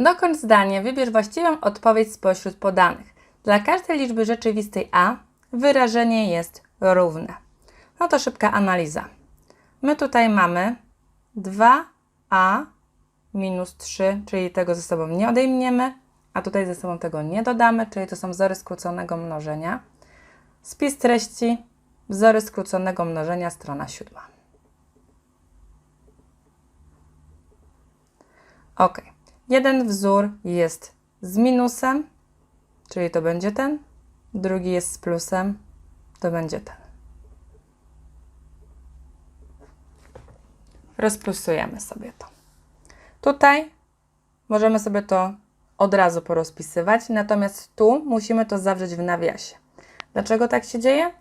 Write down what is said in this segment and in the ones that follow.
Dokończ zdanie, wybierz właściwą odpowiedź spośród podanych. Dla każdej liczby rzeczywistej a wyrażenie jest równe. No to szybka analiza. My tutaj mamy 2a minus 3, czyli tego ze sobą nie odejmiemy, a tutaj ze sobą tego nie dodamy, czyli to są wzory skróconego mnożenia. Spis treści, wzory skróconego mnożenia, strona siódma. Ok. Jeden wzór jest z minusem, czyli to będzie ten. Drugi jest z plusem, to będzie ten. Rozplusujemy sobie to. Tutaj możemy sobie to od razu porozpisywać, natomiast tu musimy to zawrzeć w nawiasie. Dlaczego tak się dzieje?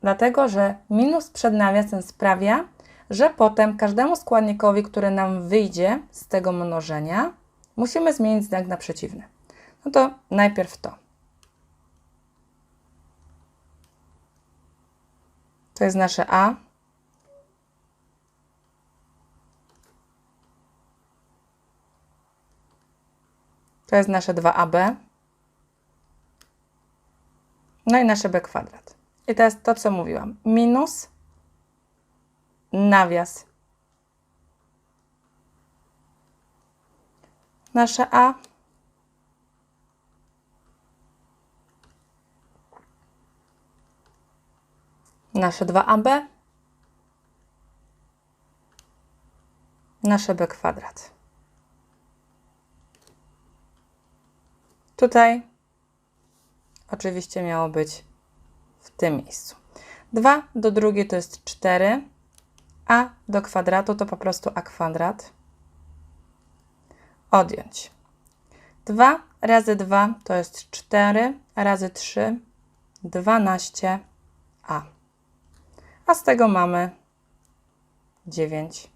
Dlatego, że minus przed nawiasem sprawia, że potem każdemu składnikowi, który nam wyjdzie z tego mnożenia, musimy zmienić znak na przeciwny. No to najpierw to. To jest nasze A. To jest nasze 2AB. No i nasze B kwadrat. I teraz to, co mówiłam. Minus nawias. Nasze A. Nasze 2AB. Nasze B kwadrat. Tutaj oczywiście miało być w tym miejscu. 2 do drugiej to jest 4, a do kwadratu to po prostu a kwadrat. Odjąć. 2 razy 2 to jest 4, razy 3 12a. A z tego mamy 9.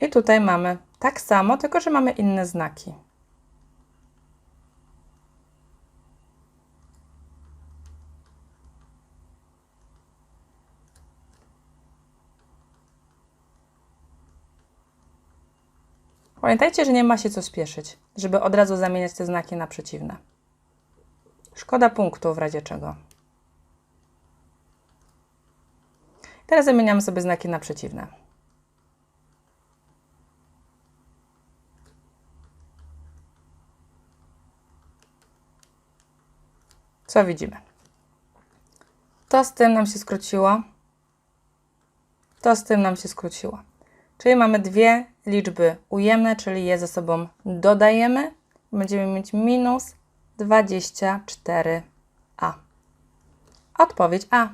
I tutaj mamy tak samo, tylko że mamy inne znaki. Pamiętajcie, że nie ma się co spieszyć, żeby od razu zamieniać te znaki na przeciwne. Szkoda punktu w razie czego. Teraz zamieniamy sobie znaki na przeciwne. Co widzimy? To z tym nam się skróciło. To z tym nam się skróciło. Czyli mamy dwie liczby ujemne, czyli je ze sobą dodajemy. Będziemy mieć minus 24a. Odpowiedź A.